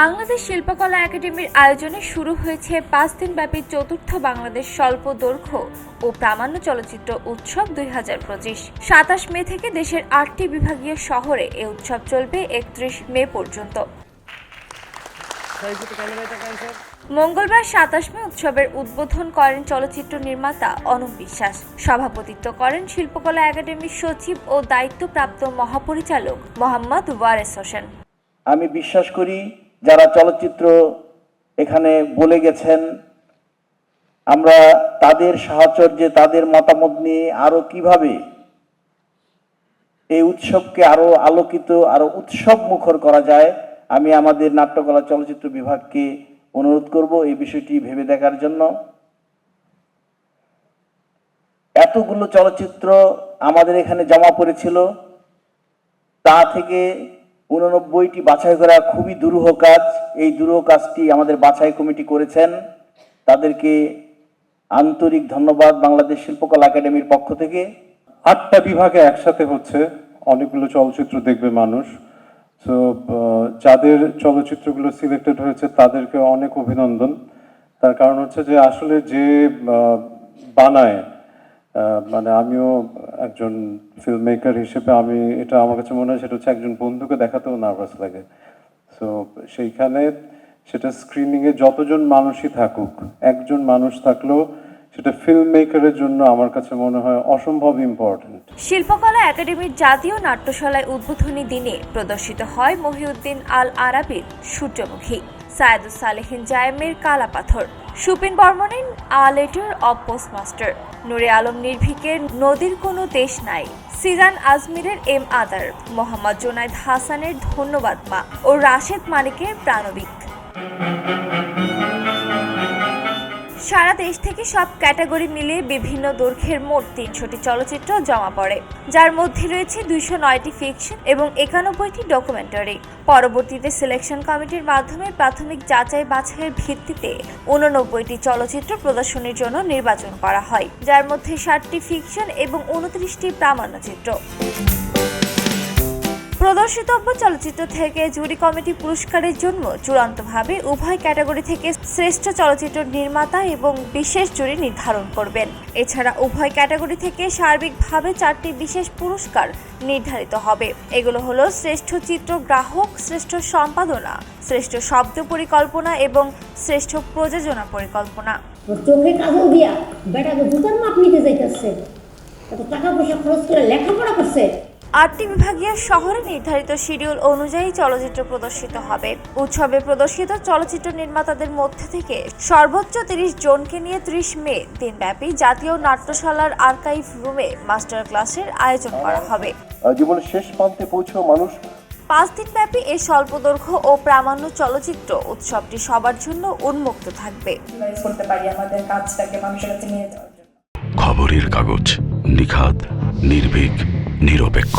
বাংলাদেশ শিল্পকলা একাডেমির আয়োজনে শুরু হয়েছে পাঁচ দিনব্যাপী চতুর্থ বাংলাদেশ স্বল্প দৈর্ঘ্য ও প্রামাণ্য চলচ্চিত্র উৎসব দুই হাজার পঁচিশ। সাতাশ মে থেকে দেশের আটটি বিভাগীয় শহরে এ উৎসব চলবে একত্রিশ মে পর্যন্ত। মঙ্গলবার সাতাশ মে উৎসবের উদ্বোধন করেন চলচ্চিত্র নির্মাতা অনুপ বিশ্বাস। সভাপতিত্ব করেন শিল্পকলা একাডেমির সচিব ও দায়িত্বপ্রাপ্ত মহাপরিচালক মোহাম্মদ ওয়ারেস হোসেন। আমি বিশ্বাস করি যারা চলচ্চিত্র এখানে বলে গেছেন, আমরা তাদের সাহচর্যে, তাদের মতামত নিয়ে আরও কীভাবে এই উৎসবকে আরও আলোকিত, আরও উৎসব মুখর করা যায়, আমি আমাদের নাট্যকলা চলচ্চিত্র বিভাগকে অনুরোধ করব এই বিষয়টি ভেবে দেখার জন্য। এতগুলো চলচ্চিত্র আমাদের এখানে জমা পড়েছিল, তা থেকে উননব্বইটি বাছাই করা খুবই দুরূহ কাজ। এই দুরূহ কাজটি আমাদের বাছাই কমিটি করেছেন। তাদেরকে আন্তরিক ধন্যবাদ বাংলাদেশ শিল্পকলা একাডেমির পক্ষ থেকে। আটটা বিভাগে একসাথে হচ্ছে অনেকগুলো চলচ্চিত্র দেখবে মানুষ। তো যাদের চলচ্চিত্রগুলো সিলেক্টেড হয়েছে তাদেরকে অনেক অভিনন্দন। তার কারণ হচ্ছে যে আসলে যে বানায় মানে আমিও একজন ফিল্ম মেকার হিসেবে আমি, এটা আমার কাছে মনে হয় সেটা হচ্ছে একজন বন্ধুকে দেখাতেও নার্ভাস লাগে। সো সেইখানে সেটা স্ক্রিনিংয়ে যতজন মানুষই থাকুক, একজন মানুষ থাকলেও সেটা ফিল্ম মেকারের জন্য আমার কাছে মনে হয় অসম্ভব ইম্পর্ট্যান্ট শিল্পকলা একাডেমির জাতীয় নাট্যশালায় উদ্বোধনী দিনে প্রদর্শিত হয় মহিউদ্দিন আল আরাবির সূর্যমুখী। সায়েদুস সালেহিন জায়েমের কালাপাথর। সুপিন বর্মনের আ লেটার অব পোস্টমাস্টার। নুরে আলম নির্ভীকের নদীর কোনো দেশ নাই। সিজান আজমিরের এম আদার। মোহাম্মদ জোনায়দ হাসানের ধন্যবাদ মা ও রাশেদ মানিকের প্রাণবিক। সারা দেশ থেকে সব ক্যাটাগরি মিলিয়ে বিভিন্ন দৈর্ঘ্যের মোট তিনশোটি চলচ্চিত্র জমা পড়ে। যার মধ্যে রয়েছে দুইশো নয়টি ফিকশন এবং একানব্বইটি ডকুমেন্টারি পরবর্তীতে সিলেকশন কমিটির মাধ্যমে প্রাথমিক যাচাই বাছাইয়ের ভিত্তিতে উননব্বইটি চলচ্চিত্র প্রদর্শনীর জন্য নির্বাচন করা হয়, যার মধ্যে ষাটটি ফিকশন এবং উনত্রিশটি প্রামাণ্যচিত্র। প্রদর্শিতব্য চলচ্চিত্র থেকে জুরি কমিটি পুরস্কারের জন্য চূড়ান্তভাবে উভয় ক্যাটাগরি থেকে শ্রেষ্ঠ চলচ্চিত্র নির্মাতা এবং বিশেষ জুরি নির্ধারণ করবেন। এছাড়া উভয় ক্যাটাগরি থেকে সার্বিকভাবে চারটি বিশেষ পুরস্কার নির্ধারিত হবে। এগুলো হলো শ্রেষ্ঠ চিত্রগ্রাহক শ্রেষ্ঠ সম্পাদনা, শ্রেষ্ঠ শব্দ পরিকল্পনা এবং শ্রেষ্ঠ প্রযোজনা পরিকল্পনা। চোখে দিয়া বেটাকে মাপ নিতে যাইতেছে। টাকা পয়সা খরচ করে লেখাপড়া করছে। আটটি বিভাগীয় শহরে নির্ধারিত শিডিউল অনুযায়ী চলচ্চিত্র প্রদর্শিত হবে। উৎসবে প্রদর্শিত চলচ্চিত্র নির্মাতাদের মধ্যে থেকে সর্বোচ্চ তিরিশ জনকে নিয়ে ত্রিশ মে দিনব্যাপী জাতীয় নাট্যশালার আর্কাইভ রুমে মাস্টার ক্লাসের আয়োজন করা হবে। জীবনের শেষ প্রান্তে পৌঁছেও মানুষ। পাঁচ দিনব্যাপী এই স্বল্পদৈর্ঘ্য ও প্রামাণ্য চলচ্চিত্র উৎসবটি সবার জন্য উন্মুক্ত থাকবে। করতে পারি আমাদের কাজটাকে মানুষের কাছে নিয়ে যাওয়ার জন্য। খবরের কাগজ নিখাত নির্ভীক। নিরপেক্ষ